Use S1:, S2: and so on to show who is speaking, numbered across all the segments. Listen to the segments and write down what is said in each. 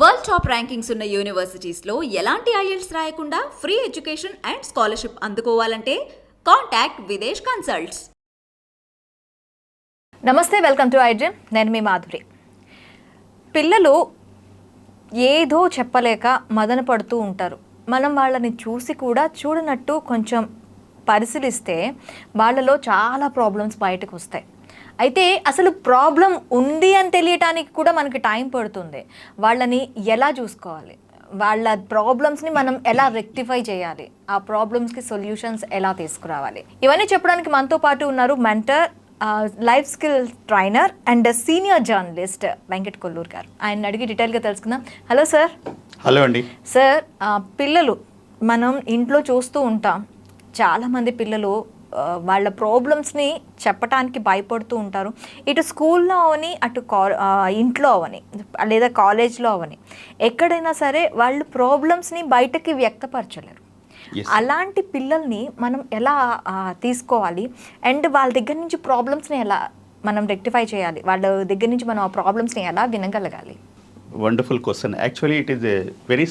S1: World top rankings ఉన్న యూనివర్సిటీస్లో ఎలాంటి IELTS రాయకుండా ఫ్రీ ఎడ్యుకేషన్ అండ్ స్కాలర్షిప్ అందుకోవాలంటే కాంటాక్ట్ విదేశ్ కన్సల్ట్స్.
S2: నమస్తే వెల్కమ్ టు ఐడ్రిమ్. నేను మీ మాధురి. పిల్లలు ఏదో చెప్పలేక మదన పడుతూ ఉంటారు. మనం వాళ్ళని చూసి కూడా చూడనట్టు కొంచెం పరిశీలిస్తే వాళ్ళలో చాలా ప్రాబ్లమ్స్ బయటకు వస్తాయి. అయితే అసలు ప్రాబ్లం ఉంది అని తెలియటానికి కూడా మనకి టైం పడుతుంది. వాళ్ళని ఎలా చూసుకోవాలి? వాళ్ళ ప్రాబ్లమ్స్ని మనం ఎలా రెక్టిఫై చేయాలి? ఆ ప్రాబ్లమ్స్కి సొల్యూషన్స్ ఎలా తీసుకురావాలి? ఇవన్నీ చెప్పడానికి మనతో పాటు ఉన్నారు mentor life skill trainer and senior journalist Venkat Kolluru గారు. ఆయన అడిగి డీటెయిల్గా తెలుసుకుందాం. Hello sir.
S3: హలో అండి.
S2: సార్ పిల్లలు మనం ఇంట్లో చూస్తూ ఉంటాం. చాలామంది పిల్లలు వాళ్ళ ప్రాబ్లమ్స్ని చెప్పటానికి భయపడుతూ ఉంటారు. ఇటు స్కూల్లో అవని అటు కా ఇంట్లో అవని లేదా కాలేజ్లో అవని ఎక్కడైనా సరే వాళ్ళు ప్రాబ్లమ్స్ని బయటకి వ్యక్తపరచలేరు. అలాంటి పిల్లల్ని మనం ఎలా తీసుకోవాలి? అండ్ వాళ్ళ దగ్గర నుంచి ప్రాబ్లమ్స్ని ఎలా మనం రెక్టిఫై చేయాలి? వాళ్ళ దగ్గర నుంచి మనం ఆ ప్రాబ్లమ్స్ని ఎలా వినగలగాలి?
S3: Wonderful question actually it is a very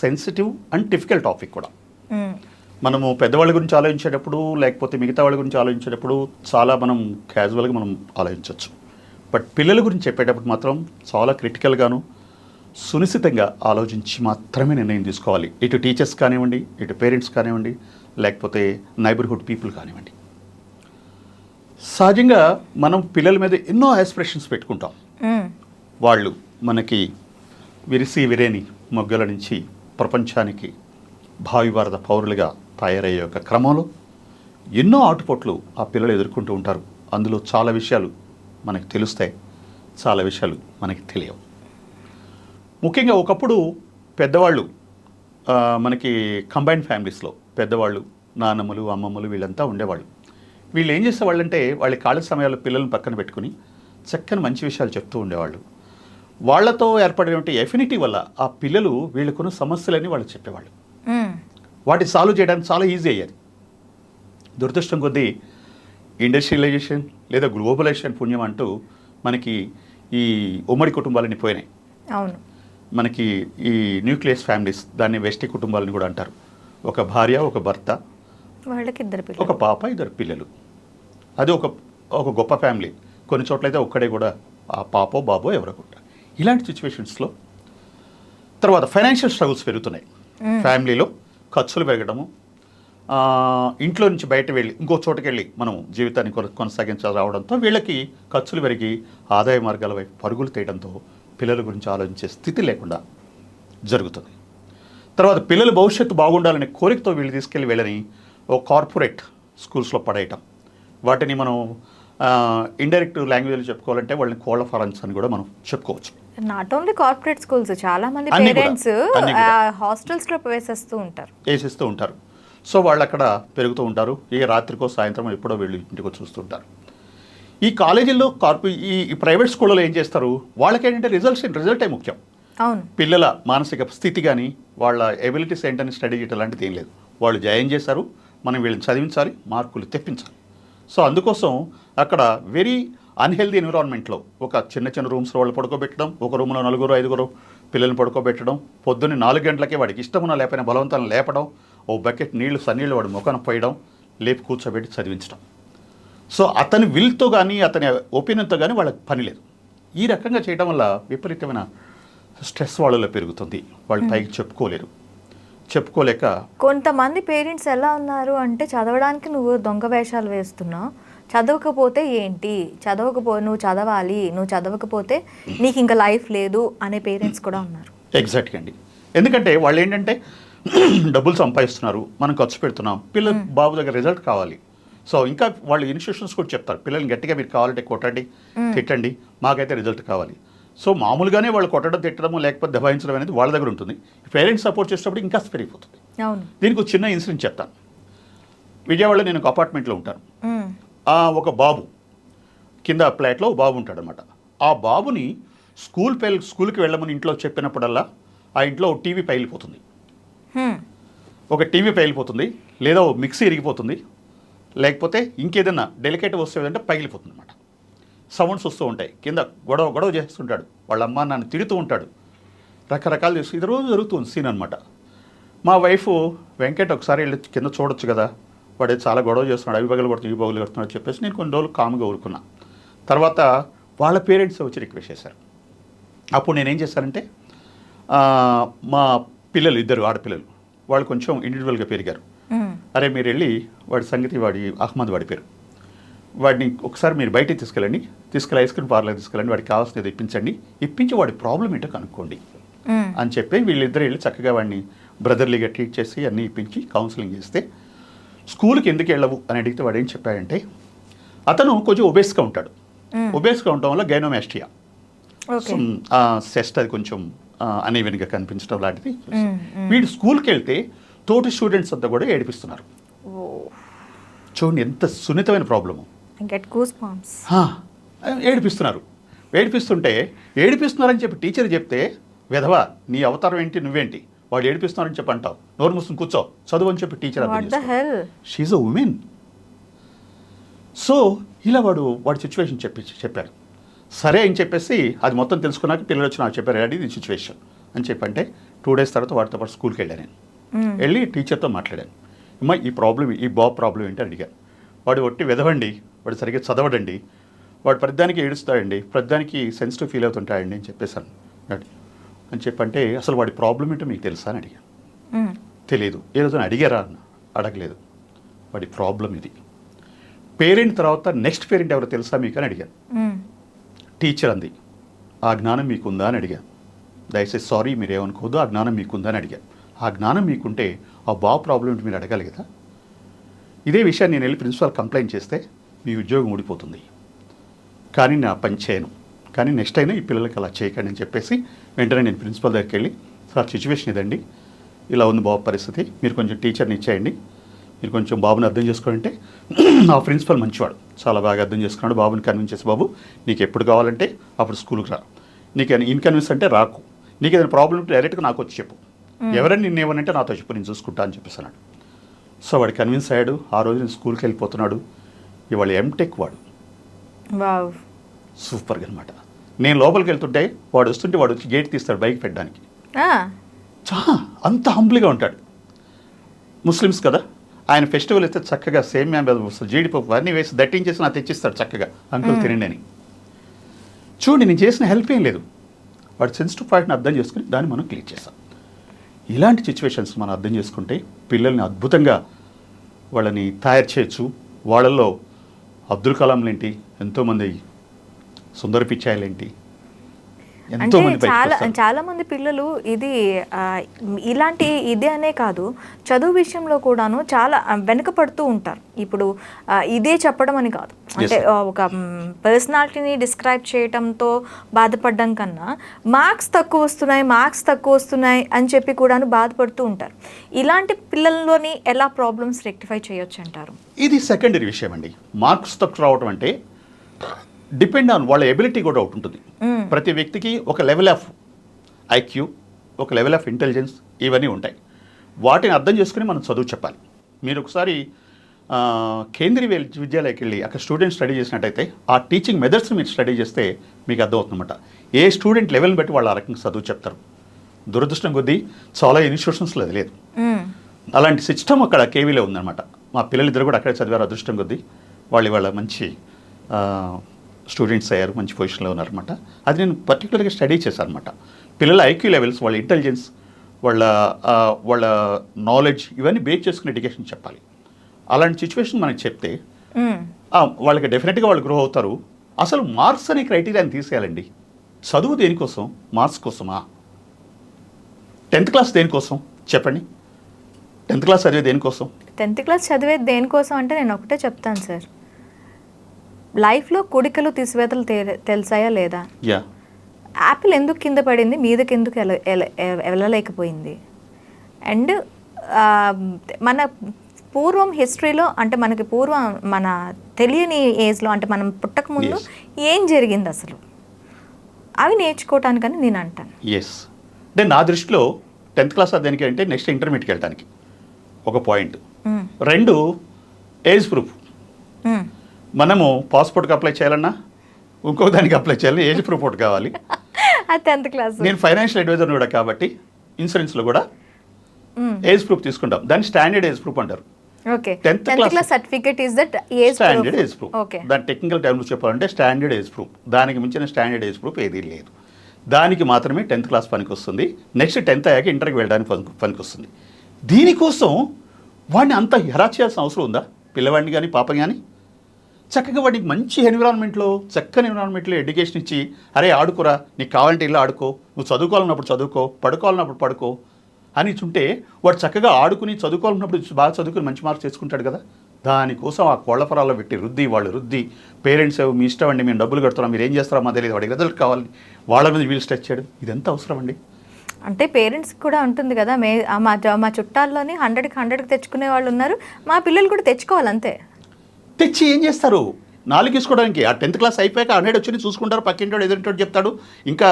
S3: sensitive and difficult topic కూడా. మనము పెద్దవాళ్ళ గురించి ఆలోచించేటప్పుడు లేకపోతే మిగతా వాళ్ళ గురించి ఆలోచించేటప్పుడు చాలా మనం క్యాజువల్గా మనం ఆలోచించవచ్చు బట్ పిల్లల గురించి చెప్పేటప్పుడు మాత్రం చాలా క్రిటికల్గాను సునిశ్చితంగా ఆలోచించి మాత్రమే నిర్ణయం తీసుకోవాలి. ఇటు టీచర్స్ కానివ్వండి ఇటు పేరెంట్స్ కానివ్వండి లేకపోతే నైబర్హుడ్ పీపుల్ కానివ్వండి. సహజంగా మనం పిల్లల మీద ఎన్నో ఆస్పిరేషన్స్ పెట్టుకుంటాం. వాళ్ళు మనకి విరిసి విరేని మొగ్గల నుంచి ప్రపంచానికి భావి భారత పౌరులుగా తయారయ్యే ఒక క్రమంలో ఎన్నో ఆటుపోట్లు ఆ పిల్లలు ఎదుర్కొంటూ ఉంటారు. అందులో చాలా విషయాలు మనకు తెలుస్తాయి. చాలా విషయాలు మనకి తెలియవు. ముఖ్యంగా ఒకప్పుడు పెద్దవాళ్ళు మనకి కంబైన్డ్ ఫ్యామిలీస్లో పెద్దవాళ్ళు నానమ్మలు అమ్మమ్మలు వీళ్ళంతా ఉండేవాళ్ళు. వీళ్ళు ఏం చేసేవాళ్ళంటే వాళ్ళ ఖాళీ సమయాల్లో పిల్లల్ని పక్కన పెట్టుకుని చక్కని మంచి విషయాలు చెప్తూ ఉండేవాళ్ళు. వాళ్ళతో ఏర్పడినటువంటి ఎఫినిటీ వల్ల ఆ పిల్లలు వీళ్ళకున్న సమస్యలని వాళ్ళు చెప్పేవాళ్ళు. వాటిని సాల్వ్ చేయడానికి చాలా ఈజీ అయ్యేది. దురదృష్టం కొద్దీ ఇండస్ట్రియలైజేషన్ లేదా గ్లోబలైజేషన్ పుణ్యం అంటూ మనకి ఈ ఉమ్మడి కుటుంబాలని పోయినాయి.
S2: అవును.
S3: మనకి ఈ న్యూక్లియస్ ఫ్యామిలీస్ దాన్ని వెస్టి కుటుంబాలని కూడా అంటారు. ఒక భార్య ఒక భర్త
S2: వాళ్ళకి ఇద్దరు
S3: ఒక
S2: పిల్లలు
S3: పాప ఇద్దరు పిల్లలు. అది ఒక ఒక గొప్ప ఫ్యామిలీ కొన్ని చోట్లయితే ఒక్కడే కూడా ఆ పాపో బాబో ఎవరో కూడా. ఇలాంటి సిచ్యువేషన్స్లో తర్వాత ఫైనాన్షియల్ స్ట్రగుల్స్ పెరుగుతున్నాయి. ఫ్యామిలీలో ఖర్చులు పెరగడము. ఇంట్లో నుంచి బయట వెళ్ళి ఇంకో చోటకి వెళ్ళి మనం జీవితాన్ని కొన కొనసాగించాలి రావడంతో వీళ్ళకి ఖర్చులు పెరిగి ఆదాయ మార్గాల వైపు పరుగులు తీయడంతో పిల్లల గురించి ఆలోచించే స్థితి లేకుండా జరుగుతుంది. తర్వాత పిల్లల భవిష్యత్తు బాగుండాలనే కోరికతో వీళ్ళు తీసుకెళ్ళి వీళ్ళని ఒక కార్పొరేట్ స్కూల్స్లో పడేయటం. వాటిని మనం ఇండైరెక్ట్ లాంగ్వేజ్లో చెప్పుకోవాలంటే వాళ్ళని కోళ్ళ ఫారెన్స్ అని కూడా మనం చెప్పుకోవచ్చు.
S2: నాట్ ఓన్లీ కార్పొరేట్ స్కూల్స్ చాలా మంది పేరెంట్స్. హాస్టల్స్లో వేసేస్తూ ఉంటారు.
S3: వేసిస్తూ ఉంటారు. సో వాళ్ళు అక్కడ పెరుగుతూ ఉంటారు. ఏ రాత్రికో సాయంత్రం ఎప్పుడో వీళ్ళు ఇంటికి చూస్తుంటారు ఈ కాలేజీల్లో కార్పొ ఈ ఈ ప్రైవేట్ స్కూళ్ళలో ఏం చేస్తారు? వాళ్ళకేంటంటే రిజల్ట్స్ రిజల్టే ముఖ్యం.
S2: అవును.
S3: పిల్లల మానసిక స్థితి కానీ వాళ్ళ ఎబిలిటీస్ ఏంటని స్టడీ చేయడం లాంటిది ఏం లేదు. వాళ్ళు జాయిన్ చేశారు. మనం వీళ్ళని చదివించాలి మార్కులు తెప్పించాలి. సో అందుకోసం అక్కడ వెరీ అన్హెల్దీ ఎన్విరాన్మెంట్లో ఒక చిన్న చిన్న రూమ్స్లో వాళ్ళు పడుకోబెట్టడం ఒక రూమ్లో నలుగురు ఐదుగురు పిల్లల్ని పడుకోబెట్టడం పొద్దున్నే నాలుగు గంటలకే వాడికి ఇష్టమున్న లేకపోయినా బలవంతాలను లేపడం ఓ బకెట్ నీళ్ళు సన్నీళ్ళు వాడి ముఖాన పోయడం లేపి కూర్చోబెట్టి చదివించడం. సో అతని విల్తో కానీ అతని ఒపీనియన్తో కానీ వాళ్ళకి పని లేదు. ఈ రకంగా చేయడం వల్ల విపరీతమైన స్ట్రెస్ వాళ్ళలో పెరుగుతుంది. వాళ్ళు పైకి చెప్పుకోలేరు. చెప్పుకోలేక
S2: కొంతమంది పేరెంట్స్ ఎలా ఉన్నారు అంటే చదవడానికి నువ్వు దొంగ వేషాలు వేస్తున్నావు చదవకపోతే ఏంటి? చదవకపో నువ్వు చదవాలి నువ్వు చదవకపోతే నీకు ఇంకా లైఫ్ లేదు అనే పేరెంట్స్ కూడా ఉన్నారు.
S3: ఎగ్జాక్ట్గా అండి. ఎందుకంటే వాళ్ళు ఏంటంటే డబ్బులు సంపాదిస్తున్నారు మనం ఖర్చు పెడుతున్నాం పిల్లల బాబు దగ్గర రిజల్ట్ కావాలి. సో ఇంకా వాళ్ళు ఇన్స్టిట్యూషన్స్ కూడా చెప్తారు పిల్లల్ని గట్టిగా మీరు కావాలంటే కొట్టండి తిట్టండి మాకైతే రిజల్ట్ కావాలి. సో మామూలుగానే వాళ్ళు కొట్టడం తిట్టడము లేకపోతే దబాయించడం అనేది వాళ్ళ దగ్గర ఉంటుంది. పేరెంట్స్ సపోర్ట్ చేసేటప్పుడు ఇంకా పెరిగిపోతుంది.
S2: అవును.
S3: దీనికి ఒక చిన్న ఇన్సిడెంట్ చెప్తాను. విజయవాడలో నేను ఒక అపార్ట్మెంట్లో ఉంటాను. ఒక బాబు కింద ఫ్లాట్లో బాబు ఉంటాడనమాట. ఆ బాబుని స్కూల్ పెల్ స్కూల్కి వెళ్ళమని ఇంట్లో చెప్పినప్పుడల్లా ఆ ఇంట్లో టీవీ పగిలిపోతుంది.
S2: హ్మ్.
S3: ఒక టీవీ పగిలిపోతుంది లేదా ఓ మిక్సీ ఇరిగిపోతుంది లేకపోతే ఇంకేదైనా డెలికేట్ వస్తువు ఏదంటే పగిలిపోతుంది అనమాట సౌండ్స్ వస్తూ ఉంటాయి. కింద గొడవ గొడవ చేస్తుంటాడు. వాళ్ళ అమ్మ నాన్న తిడుతూ ఉంటాడు. రకరకాలు చేసి ఇది రోజు జరుగుతుంది సీన్ అనమాట మా వైఫ్ వెంకట్ ఒకసారి వెళ్ళి కింద చూడొచ్చు కదా వాడే చాలా గొడవ చేస్తున్నాడు అవి పగలు కొడుతున్నాడు ఇవి పగలు కొడుతున్నాడు చెప్పేసి నేను కొన్ని రోజులు కామ్గా ఊరుకున్నా. తర్వాత వాళ్ళ పేరెంట్స్ వచ్చి రిక్వెస్ట్ చేశారు. అప్పుడు నేనేం చేశానంటే మా పిల్లలు ఇద్దరు ఆడపిల్లలు వాళ్ళు కొంచెం ఇండివిజువల్గా పెరిగారు. అరే మీరు వెళ్ళి వాడి సంగతి వాడి అహ్మద్ వాడి పేరు. వాడిని ఒకసారి మీరు బయటికి తీసుకెళ్ళండి తీసుకెళ్ళి ఐస్ క్రీమ్ పార్లర్ తీసుకెళ్ళండి వాడికి కావాల్సినది ఇప్పించండి ఇప్పించి వాడి ప్రాబ్లం ఏంటో కనుక్కోండి. అని చెప్పి వీళ్ళిద్దరు వెళ్ళి చక్కగా వాడిని బ్రదర్లీగా ట్రీట్ చేసి అన్నీ ఇప్పించి కౌన్సిలింగ్ చేస్తే స్కూల్కి ఎందుకు వెళ్ళవు అని అడిగితే వాడు ఏం చెప్పాడంటే అతను కొంచెం ఒబేస్గా ఉంటాడు. ఒబేస్గా ఉండటం వల్ల గైనోమాస్టియా సెస్ట్ అది కొంచెం అనీవెన్గా కనిపించడం లాంటిది. వీడు స్కూల్కి వెళ్తే తోటి స్టూడెంట్స్ అంతా కూడా ఏడిపిస్తున్నారు. చూడండి ఎంత సున్నితమైన ప్రాబ్లము ఏడిపిస్తున్నారు. ఏడిపిస్తుంటే ఏడిపిస్తున్నారని చెప్పి టీచర్ చెప్తే విధవా నీ అవతారం ఏంటి నువ్వేంటి? వాడు ఏడిపిస్తున్నారని చెప్పి అంటావు. నోరు మూసుకుని కూర్చో. చదువు అని చెప్పి teacher she a woman so ఇలా వాడు వాడి సిచ్యువేషన్ చెప్పి చెప్పారు సరే అని చెప్పేసి అది మొత్తం తెలుసుకున్నాక పిల్లలు వచ్చి నాకు చెప్పారు డాడీ ఇది సిచ్యువేషన్ అని చెప్పంటే టూ డేస్ తర్వాత వాడితో పాటు స్కూల్కి వెళ్ళాను నేను. వెళ్ళి టీచర్తో మాట్లాడాను. అమ్మా ఈ ప్రాబ్లం ఈ బాబ్ ప్రాబ్లం ఏంటి? అడిగాను వాడు ఒట్టి వెదవండి వాడు సరిగ్గా చదవడండి వాడు ప్రతిదానికి ఏడుస్తాడండి ప్రతిదానికి సెన్సిటివ్ ఫీల్ అవుతుంటాడండి అని చెప్పేశాను అని చెప్పంటే అసలు వాడి ప్రాబ్లం ఏంటో మీకు తెలుసా అని అడిగాను తెలియదు ఏ రోజున అడిగారా అన్న? అడగలేదు. వాడి ప్రాబ్లం ఇది. పేరెంట్ తర్వాత నెక్స్ట్ పేరెంట్ ఎవరో తెలుసా మీకు అని అడిగాను టీచర్ అంది. ఆ జ్ఞానం మీకుందా అని అడిగాను దయచేసి సారీ మీరు ఏమనుకోదు ఆ జ్ఞానం మీకుందా అని అడిగాను ఆ జ్ఞానం మీకుంటే ఆ బాబు ప్రాబ్లం ఏంటి మీరు అడగాలి కదా ఇదే విషయాన్ని నేను వెళ్ళి ప్రిన్సిపాల్ కంప్లైంట్ చేస్తే మీ ఉద్యోగం ఊడిపోతుంది. కానీ నా పని చేయను. కానీ నెక్స్ట్ అయినా ఈ పిల్లలకి అలా చేయకండి అని చెప్పేసి వెంటనే నేను ప్రిన్సిపల్ దగ్గరికి వెళ్ళి సార్ సిచ్యువేషన్ ఇదండి. ఇలా ఉంది బాబు పరిస్థితి. మీరు కొంచెం టీచర్ని ఇచ్చేయండి. మీరు కొంచెం బాబుని అర్థం చేసుకోవాలంటే ఆ ప్రిన్సిపల్ మంచివాడు. చాలా బాగా అర్థం చేసుకున్నాడు బాబుని కన్విన్స్ చేసి బాబు నీకు ఎప్పుడు కావాలంటే అప్పుడు స్కూల్కి రా. నీకు ఇన్కన్విన్స్ అంటే రాకు. నీకు ఏదైనా ప్రాబ్లం ఉంటే డైరెక్ట్గా నాకు వచ్చి చెప్పు. ఎవరైనా నిన్ను ఏమనంటే నాతో చెప్పు నేను చూసుకుంటా అని చెప్పేసి అన్నాడు. సో వాడు కన్విన్స్ అయ్యాడు. ఆ రోజు నేను స్కూల్కి వెళ్ళిపోతున్నాడు. ఇవాళ ఎంటెక్ వాడు. సూపర్గా అనమాట నేను లోపలికి వెళ్తుంటే వాడు వస్తుంటే వాడు వచ్చి గేట్ తీస్తాడు బైక్ పెట్టడానికి. చా అంత హంబ్లీగా ఉంటాడు. ముస్లిమ్స్ కదా ఆయన ఫెస్టివల్ అయితే చక్కగా సేమ్యా జీడిపప్పు అన్నీ వేసి దట్టించేసి నాకు తెచ్చిస్తాడు చక్కగా. అంకుల్ తినండి అని. చూడండి నేను చేసిన హెల్ప్ ఏం లేదు. వాడు సెన్సిటివ్ పాయింట్ని అర్థం చేసుకుని దాన్ని మనం క్లియర్ చేస్తాం. ఇలాంటి సిచ్యువేషన్స్ మనం అర్థం చేసుకుంటే పిల్లల్ని అద్భుతంగా వాళ్ళని తయారు చేయొచ్చు. వాళ్ళల్లో అబ్దుల్ కలాంలేంటి ఎంతోమంది సుందర పిచ్చాయలేంటి?
S2: అంటే చాలా. చాలా మంది పిల్లలు ఇది ఇలాంటి ఇదే అనే కాదు. చదువు విషయంలో కూడాను చాలా వెనుకపడుతూ ఉంటారు. ఇప్పుడు ఇదే చెప్పడం అని కాదు. అంటే ఒక పర్సనాలిటీని డిస్క్రైబ్ చేయటంతో బాధపడడం కన్నా మార్క్స్ తక్కువ వస్తున్నాయి మార్క్స్ తక్కువ వస్తున్నాయి అని చెప్పి కూడాను బాధపడుతూ ఉంటారు. ఇలాంటి పిల్లల్లోని ఎలా ప్రాబ్లమ్స్ రెక్టిఫై చేయొచ్చు అంటారు?
S3: ఇది సెకండరీ విషయం అండి మార్క్స్ తక్కువ రావడం అంటే డిపెండ్ ఆన్ వాళ్ళ ఎబిలిటీ కూడా ఒకటి ఉంటుంది. ప్రతి వ్యక్తికి ఒక లెవెల్ ఆఫ్ ఐక్యూ ఒక లెవెల్ ఆఫ్ ఇంటెలిజెన్స్ ఇవన్నీ ఉంటాయి. వాటిని అర్థం చేసుకుని మనం చదువు చెప్పాలి. మీరు ఒకసారి కేంద్రీయ విద్య- విద్యాలయకి వెళ్ళి అక్కడ స్టూడెంట్ స్టడీ చేసినట్టయితే ఆ టీచింగ్ మెథడ్స్ మీరు స్టడీ చేస్తే మీకు అర్థమవుతుందన్నమాట. ఏ స్టూడెంట్ లెవెల్ని బట్టి వాళ్ళు ఆ రకంగా చదువు చెప్తారు. దురదృష్టం కొద్దీ చాలా ఇన్స్టిట్యూషన్స్లో అది లేదు. అలాంటి సిస్టమ్ అక్కడ కేవీలో ఉందన్నమాట. మా పిల్లలిద్దరు కూడా అక్కడే చదివారు అదృష్టం కొద్దీ. వాళ్ళు ఇవాళ మంచి స్టూడెంట్స్ అయ్యారు మంచి పొజిషన్లో ఉన్నారన్నమాట. అది నేను పర్టికులర్గా స్టడీ చేశాను అనమాట పిల్లల ఐక్యూ లెవెల్స్ వాళ్ళ ఇంటెలిజెన్స్ వాళ్ళ వాళ్ళ నాలెడ్జ్ ఇవన్నీ బేస్ చేసుకుని ఎడ్యుకేషన్ చెప్పాలి. అలాంటి సిచ్యువేషన్ మనకి చెప్తే వాళ్ళకి డెఫినెట్గా వాళ్ళు గ్రో అవుతారు. అసలు మార్క్స్ అనే క్రైటీరియాని తీసేయాలండి. చదువు దేనికోసం? మార్క్స్ కోసమా? టెన్త్ క్లాస్ దేనికోసం? చెప్పండి. టెన్త్ క్లాస్ చదివే దేనికోసం?
S2: టెన్త్ క్లాస్ చదివేది దేనికోసం అంటే నేను ఒకటే చెప్తాను సార్ లైఫ్లో కుడికలు తీసివేతలు తెలిసాయా లేదా?
S3: యా.
S2: యాపిల్ ఎందుకు కింద పడింది? మీదకి ఎందుకు వెళ్ళలేకపోయింది? అండ్ మన పూర్వం హిస్టరీలో అంటే మనకి పూర్వం మన తెలియని ఏజ్లో అంటే మనం పుట్టక ముందు. ఏం జరిగింది అసలు? అవి నేర్చుకోవటానికని నేను అంటాను.
S3: ఎస్ అంటే నా దృష్టిలో టెన్త్ క్లాస్ దేనికి అంటే నెక్స్ట్ ఇంటర్మీడియట్కి వెళ్ళడానికి ఒక పాయింట్. రెండు ఏజ్ ప్రూఫ్. మనము పాస్పోర్ట్కి అప్లై చేయాలన్నా ఇంకో దానికి అప్లై చేయాలన్నా ఏజ్ ప్రూఫ్ ఒకటి కావాలి.
S2: టెన్త్ క్లాస్
S3: నేను ఫైనాన్షియల్ అడ్వైజర్ కూడా కాబట్టి ఇన్సూరెన్స్లో కూడా ఏజ్ ప్రూఫ్ తీసుకుంటాం. దాన్ని స్టాండర్డ్ ఏజ్ ప్రూఫ్ అంటారు.
S2: Okay.
S3: 10th
S2: tenth. Class certificate is that age
S3: standard age proof
S2: okay
S3: దాని టెక్నికల్ టైంలో చెప్పాలంటే స్టాండర్డ్ ఏజ్ ప్రూఫ్ దానికి మించిన స్టాండర్డ్ ఏజ్ ప్రూఫ్ ఏదీ లేదు. దానికి మాత్రమే టెన్త్ క్లాస్ పనికి వస్తుంది నెక్స్ట్ టెన్త్ అయ్యాక ఇంటర్కి వెళ్ళడానికి పనికి పనికి వస్తుంది దీనికోసం వాడిని అంత హెరా చేయాల్సిన అవసరం ఉందా? పిల్లవాడిని కానీ పాపని కానీ చక్కగా వాడికి మంచి ఎన్విరాన్మెంట్లో చక్కని ఎన్విరాన్మెంట్లో ఎడ్యుకేషన్ ఇచ్చి అరే ఆడుకోరా నీకు కావాలంటే ఇలా ఆడుకో నువ్వు చదువుకోవాలన్నప్పుడు చదువుకో పడుకోవాలన్నప్పుడు పడుకో అని చుంటే వాడు చక్కగా ఆడుకుని చదువుకోవాలన్నప్పుడు బాగా చదువుకుని మంచి మార్క్స్ తెచ్చుకుంటాడు కదా. దానికోసం ఆ కోళ్ళఫరాల్లో పెట్టి రుద్ది వాళ్ళు రుద్ది పేరెంట్స్ మీ ఇష్టం అండి మేము డబ్బులు కడుతున్నాం మీరు ఏం చేస్తారో మా తెలియదు వాడికి రిజల్ట్ కావాలి వాళ్ళ మీద వీళ్ళు స్టెచ్ చేయడం ఇదంతా అవసరం అండి.
S2: అంటే పేరెంట్స్ కూడా ఉంటుంది కదా మే మా మా చుట్టాల్లోని హండ్రెడ్కి హండ్రెడ్కి తెచ్చుకునే వాళ్ళు ఉన్నారు మా పిల్లలు కూడా తెచ్చుకోవాలి అంతే.
S3: తెచ్చి ఏం చేస్తారు? నాలుగు తీసుకోవడానికి ఆ టెన్త్ క్లాస్ అయిపోయాక హండ్రెడ్ వచ్చి చూసుకుంటారు పక్కింటోడు ఎదురింటోడు చెప్తాడు. ఇంకా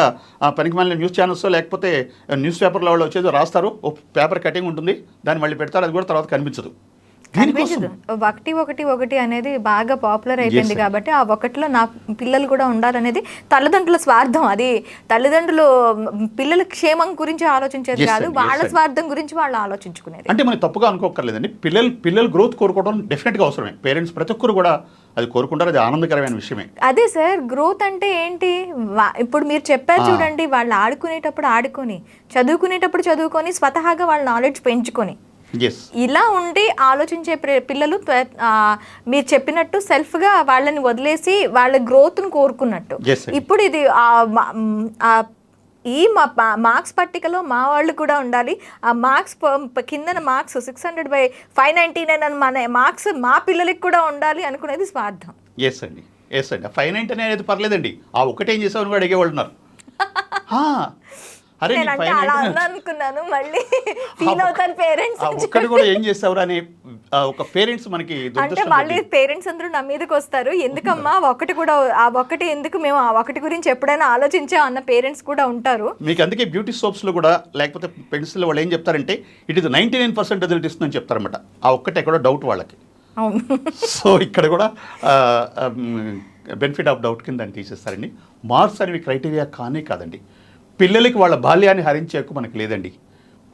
S3: పనికి మళ్ళీ న్యూస్ ఛానల్స్ లేకపోతే న్యూస్ పేపర్లో వాళ్ళు వచ్చేది రాస్తారు. ఓ పేపర్ కటింగ్ ఉంటుంది దాన్ని మళ్ళీ పెడతారు అది కూడా తర్వాత కనిపించదు.
S2: కనిపించదు ఒకటి ఒకటి ఒకటి అనేది బాగా పాపులర్ అయిపోయింది. కాబట్టి ఆ ఒకటిలో నా పిల్లలు కూడా ఉండాలనేది తల్లిదండ్రుల స్వార్థం. అది తల్లిదండ్రులు పిల్లల క్షేమం గురించి ఆలోచించేది కాదు వాళ్ళ. స్వార్థం గురించి వాళ్ళు ఆలోచించుకునేది.
S3: అంటే మనం తప్పుగా అనుకోకర్లేదండి పిల్లలు పిల్లలు గ్రోత్ కోరుకోవడం డెఫినెట్గా అవసరమే. పేరెంట్స్ ప్రతి ఒక్కరు కూడా అది కోరుకుంటారు అది ఆనందకరమైన విషయమే.
S2: అదే సార్ గ్రోత్ అంటే ఏంటి? ఇప్పుడు మీరు చెప్పారు. చూడండి వాళ్ళు ఆడుకునేటప్పుడు ఆడుకొని చదువుకునేటప్పుడు చదువుకొని స్వతహాగా వాళ్ళ నాలెడ్జ్ పెంచుకొని. ఇలా ఉండి ఆలోచించే పిల్లలు మీరు చెప్పినట్టు సెల్ఫ్గా వాళ్ళని వదిలేసి వాళ్ళ గ్రోత్ను కోరుకున్నట్టు. ఇప్పుడు ఇది ఈ మా మార్క్స్ పట్టికలో మా వాళ్ళు కూడా ఉండాలి. ఆ మార్క్స్ కిందన marks six hundred by five ninety nine అని మన మార్క్స్ మా పిల్లలకి కూడా ఉండాలి అనుకునేది స్వార్థం.
S3: ఎస్ అండి ఎస్ అండి ఫైవ్ నైన్టీ అనేది పర్లేదండి. ఆ ఒకటేం చేసావు అని కూడా అడిగేవాళ్ళు ఉన్నారు. ఆ, అరే
S2: నేను అంటే అలా అన్నా అనుకున్నాను మళ్ళీ ఫీల్ పేరెంట్స్
S3: ఒక్కటి కూడా ఏం చేసావురా అని ఒక పేరెంట్స్ మనకి
S2: అంటే మళ్ళీ. పేరెంట్స్ అందరూ నా మీదకి వస్తారు. ఎందుకమ్మా ఒకటి కూడా ఆ ఒకటి ఎందుకు మేము ఆ ఒకటి గురించి ఎప్పుడైనా ఆలోచించాం అన్న పేరెంట్స్ కూడా ఉంటారు.
S3: మీకు అందుకే బ్యూటీ సోప్స్లో కూడా లేకపోతే పెన్సిల్ వాళ్ళు ఏం చెప్తారంటే it is ninety nine percent result ఇస్తుందని చెప్తారన్నమాట. ఆ ఒక్కటే ఎక్కడో డౌట్ వాళ్ళకి. సో ఇక్కడ కూడా బెనిఫిట్ ఆఫ్ డౌట్ కింద దాన్ని తీసేస్తారండి. మార్క్స్ అనేవి క్రైటీరియా కానే కాదండి. పిల్లలకి వాళ్ళ బాల్యాన్ని హరించే హక్కు మనకు లేదండి.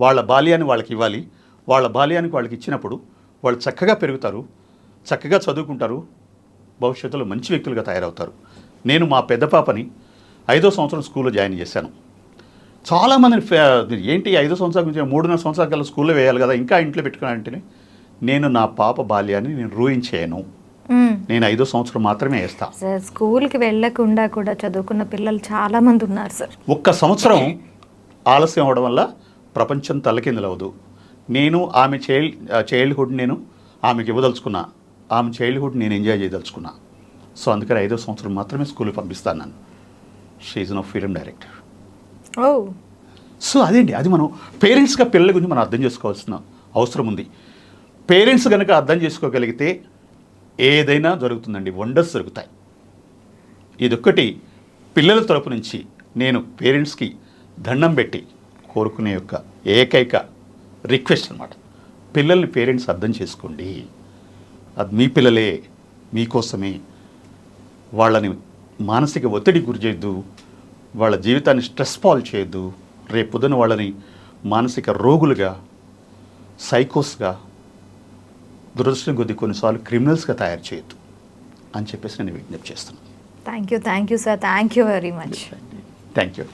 S3: వాళ్ళ బాల్యాన్ని వాళ్ళకి ఇవ్వాలి. వాళ్ళ బాల్యానికి వాళ్ళకి ఇచ్చినప్పుడు వాళ్ళు చక్కగా పెరుగుతారు చక్కగా చదువుకుంటారు భవిష్యత్తులో మంచి వ్యక్తులుగా తయారవుతారు. నేను మా పెద్ద పాపని ఐదో సంవత్సరం స్కూల్లో జాయిన్ చేశాను. చాలామంది ఏంటి ఐదో సంవత్సరాల గురించి మూడున్నర సంవత్సరాల కల్లా స్కూల్లో వేయాలి కదా ఇంకా ఇంట్లో పెట్టుకున్నానంటే నేను నా పాప బాల్యాన్ని నేను రూయించేయను. నేను ఐదో సంవత్సరం మాత్రమే వేస్తాను
S2: సార్ స్కూల్కి వెళ్ళకుండా కూడా చదువుకున్న పిల్లలు చాలా మంది ఉన్నారు సార్.
S3: ఒక్క సంవత్సరం ఆలస్యం అవడం వల్ల ప్రపంచం తలకిందులవదు. నేను ఆమె చైల్డ్ చైల్డ్హుడ్ నేను ఆమెకి ఇవ్వదలుచుకున్నా. ఆమె చైల్డ్హుడ్ నేను ఎంజాయ్ చేయదలుచుకున్నా. సో అందుకని ఐదో సంవత్సరం మాత్రమే స్కూల్కి పంపిస్తాను నన్ను. She no film director
S2: oh.
S3: So అదేంటి? అది మనం పేరెంట్స్గా పిల్లల గురించి మనం అర్థం చేసుకోవాల్సిన అవసరం ఉంది. పేరెంట్స్ కనుక అర్థం చేసుకోగలిగితే ఏదైనా జరుగుతుందండి వండర్స్ జరుగుతాయి. ఇదొక్కటి పిల్లల తరపు నుంచి నేను పేరెంట్స్కి దండం పెట్టి కోరుకునే యొక్క ఏకైక రిక్వెస్ట్ అనమాట పిల్లల్ని పేరెంట్స్ అర్థం చేసుకోండి. అది మీ పిల్లలే మీకోసమే. వాళ్ళని మానసిక ఒత్తిడి గురి చేయొద్దు. వాళ్ళ జీవితాన్ని స్ట్రెస్ పాల్ చేయొద్దు. రేపు పొద్దున వాళ్ళని మానసిక రోగులుగా సైకోస్గా దురదృష్టం కొద్ది కొన్నిసార్లు క్రిమినల్స్గా తయారు చేయొద్దు అని చెప్పేసి నేను విజ్ఞప్తి చేస్తున్నాను.
S2: Thank you thank you sir thank you very much
S3: thank you